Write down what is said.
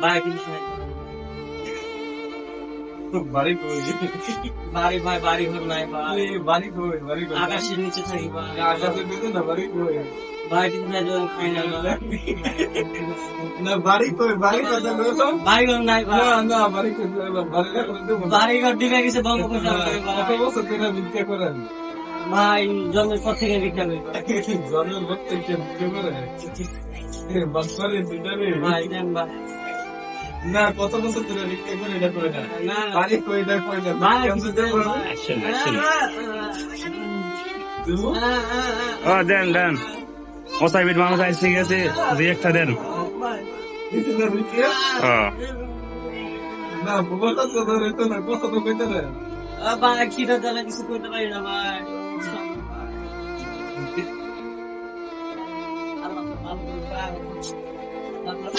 ভাই। বাড়ি কই? বাড়ি ভাই বাড়ি ঘর নাই ভাই বাড়ি কই বাড়ি কই? আকাশের নিচে থাকি ভাই আকাশে বেঁধে না বাড়ি কই? কিন্তু নাই যখন খাই না না বাড়ি কই বাড়ি কথা বলো বাড়ি ঘর নাই ভাই না না বাড়ি কই বাড়ি না বাড়ি ঘর দিবে গেছে বন্ধ করে দেওয়া হবে কত ভাই। বছর ধরে করেন ভাই জন্মের পর থেকে ভিক্ষা করি। জন্মের পর থেকে ভিক্ষা করে? এ, বাচ্চারে দুইটা ভাই দেন ভাই। না কত বছর ধরে ভিক্ষা করে এটা করে না না। কই এটা কই না ভিক্ষা কিছু দেন action. দেবো? ও দেন দেন। মোসাইবির মানুষ আইসে গেছে দেন। না? ও তো ধরে তো না কথা তো কইতে না ভাই খিদে জ্বালা কিছু করতে পারি না ভাই আল্লাহ আল্লাহ আল্লাহ।